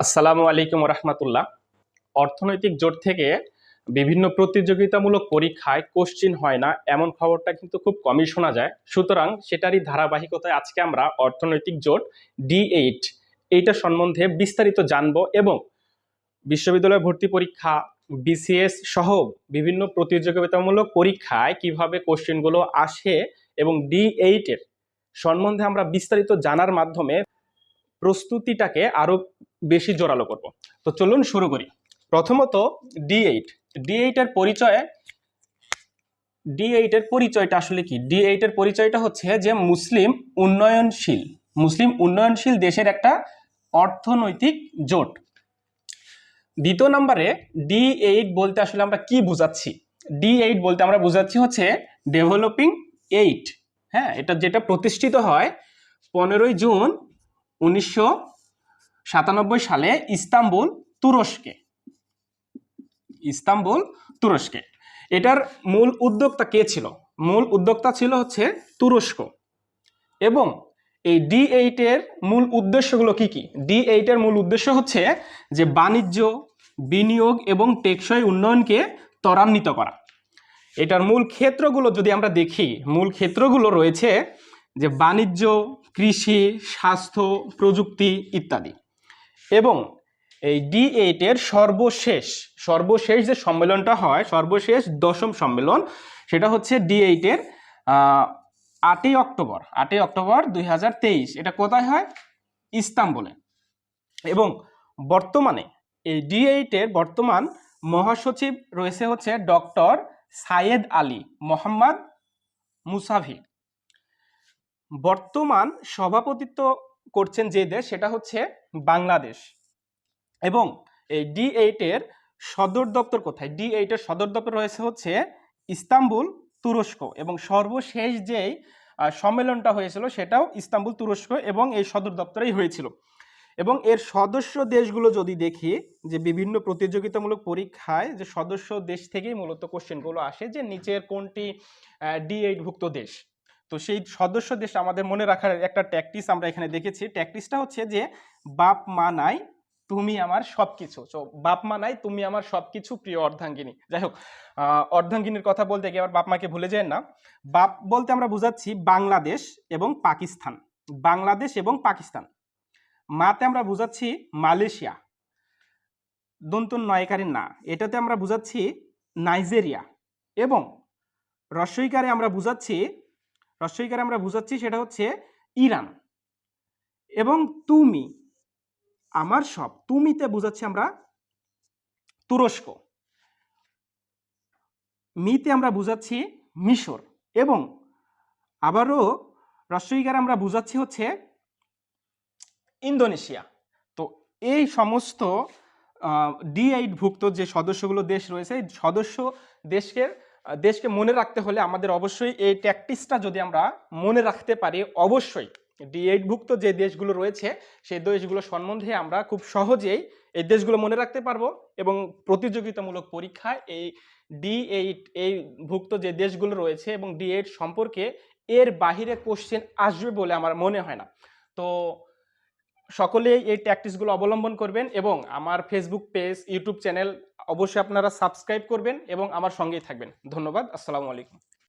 আসসালামু আলাইকুম রহমতুল্লাহ। অর্থনৈতিক জোট থেকে বিভিন্ন প্রতিযোগিতামূলক পরীক্ষায় কোশ্চিন হয় না, এমন খবরটা কিন্তু খুব কমই শোনা যায়। সুতরাং সেটারই ধারাবাহিকতায় আজকে আমরা অর্থনৈতিক জোট ডি এইট এইটা সম্বন্ধে বিস্তারিত জানব এবং বিশ্ববিদ্যালয় ভর্তি পরীক্ষা বিসিএস সহ বিভিন্ন প্রতিযোগিতামূলক পরীক্ষায় কীভাবে কোশ্চেনগুলো আসে এবং ডি এইটের সম্বন্ধে আমরা বিস্তারিত জানার মাধ্যমে প্রস্তুতিটাকে আরও বেশি জোরালো করব। তো চলুন শুরু করি। প্রথমত ডি এইট ডি এইটের পরিচয় ডি এইটের পরিচয়টা আসলে কি? ডি এইটের পরিচয়টা হচ্ছে যে মুসলিম উন্নয়নশীল। মুসলিম উন্নয়নশীল দেশের একটা অর্থনৈতিক জোট। দ্বিতীয় নম্বরে ডি এইট বলতে আসলে আমরা কি বুঝাচ্ছি? ডি এইট বলতে আমরা বুঝাচ্ছি হচ্ছে ডেভেলপিং এইট হ্যাঁ এটা যেটা প্রতিষ্ঠিত হয় পনেরোই জুন উনিশশো সাতানব্বই সালে ইস্তাম্বুল তুরস্কে। ইস্তাম্বুল তুরস্কে। এটার মূল উদ্যোক্তা কে ছিল? মূল উদ্যোক্তা ছিল হচ্ছে তুরস্ক। এবং এই ডি এইটের মূল উদ্দেশ্যগুলো কি কি? ডি এইটের মূল উদ্দেশ্য হচ্ছে যে বাণিজ্য, বিনিয়োগ এবং টেকসই উন্নয়নকে ত্বরান্বিত করা। এটার মূল ক্ষেত্রগুলো যদি আমরা দেখি, মূল ক্ষেত্রগুলো রয়েছে যে বাণিজ্য, কৃষি, স্বাস্থ্য, প্রযুক্তি ইত্যাদি। এবং এই ডি এইটের সর্বশেষ সর্বশেষ যে সম্মেলনটা হয়, সর্বশেষ দশম সম্মেলন, সেটা হচ্ছে ডি এইটের আটই অক্টোবর আটই অক্টোবর দুই হাজার তেইশ। এটা কোথায় হয়? ইস্তাম্বুলে। এবং বর্তমানে এই ডি এইটের বর্তমান মহাসচিব রয়েছে হচ্ছে doctor Seyed Ali Mohammad Mousavi বর্তমান সভাপতিত্ব করছেন যে দেশ, সেটা হচ্ছে বাংলাদেশ। এবং এই ডি এইটের সদর দপ্তর কোথায়? ডি এইটের সদর দপ্তর রয়েছে হচ্ছে ইস্তাম্বুল তুরস্ক। এবং সর্বশেষ যেই সম্মেলনটা হয়েছিল, সেটাও ইস্তাম্বুল তুরস্ক এবং এই সদর দপ্তরেই হয়েছিল। এবং এর সদস্য দেশগুলো যদি দেখি, যে বিভিন্ন প্রতিযোগিতামূলক পরীক্ষায় যে সদস্য দেশ থেকেই মূলত কোশ্চেনগুলো আসে, যে নিচের কোনটি ডি এইটভুক্ত দেশ? তো সেই সদস্য দেশ আমাদের মনে রাখার একটা ট্যাকটিস আমরা এখানে দেখেছি। ট্যাকটিসটা হচ্ছে যে, বাপ, মা নাই, তুমি আমার সবকিছু। তো বাপ, মা নাই, তুমি আমার সব কিছু প্রিয় অর্ধাঙ্গিনী। যাই হোক অর্ধাঙ্গিনীর কথা বলতে গিয়ে আবার বাপ মাকে ভুলে যায় না। বাপ বলতে আমরা বুঝাচ্ছি বাংলাদেশ এবং পাকিস্তান। বাংলাদেশ এবং পাকিস্তান। মাতে আমরা বুঝাচ্ছি মালয়েশিয়া। দন্তন নয়কারীর না। এটাতে আমরা বুঝাচ্ছি নাইজেরিয়া। এবং রস্বইকারে আমরা বুঝাচ্ছি রস্বইকারে আমরা বুঝাচ্ছি সেটা হচ্ছে ইরান। এবং তুমি, আমার সব, তুমিতে বুঝাচ্ছি আমরা তুরস্ক। মিতে আমরা বুঝাচ্ছি মিশর। এবং আবারও রস্বইকারে আমরা বুঝাচ্ছি হচ্ছে ইন্দোনেশিয়া। তো এই সমস্ত ডি ভুক্ত যে সদস্যগুলো দেশ রয়েছে সদস্য দেশকে দেশকে মনে রাখতে হলে আমাদের অবশ্যই এই ট্যাকটিসটা যদি আমরা মনে রাখতে পারি, অবশ্যই ডি এইট ভুক্ত যে দেশগুলো রয়েছে, সেই দেশগুলো সম্বন্ধে আমরা খুব সহজেই এই দেশগুলো মনে রাখতে পারব এবং প্রতিযোগিতামূলক পরীক্ষায় এই ডি এইট এই ভুক্ত যে দেশগুলো রয়েছে এবং ডি এইট সম্পর্কে এর বাহিরে কোশ্চেন আসবে বলে আমার মনে হয় না। তো সকলেই এই ট্যাকটিসগুলো অবলম্বন করবেন এবং আমার ফেসবুক পেজ ইউটিউব চ্যানেল অবশ্যই আপনারা সাবস্ক্রাইব করবেন এবং আমার সঙ্গেই থাকবেন। ধন্যবাদ, আসসালামু আলাইকুম।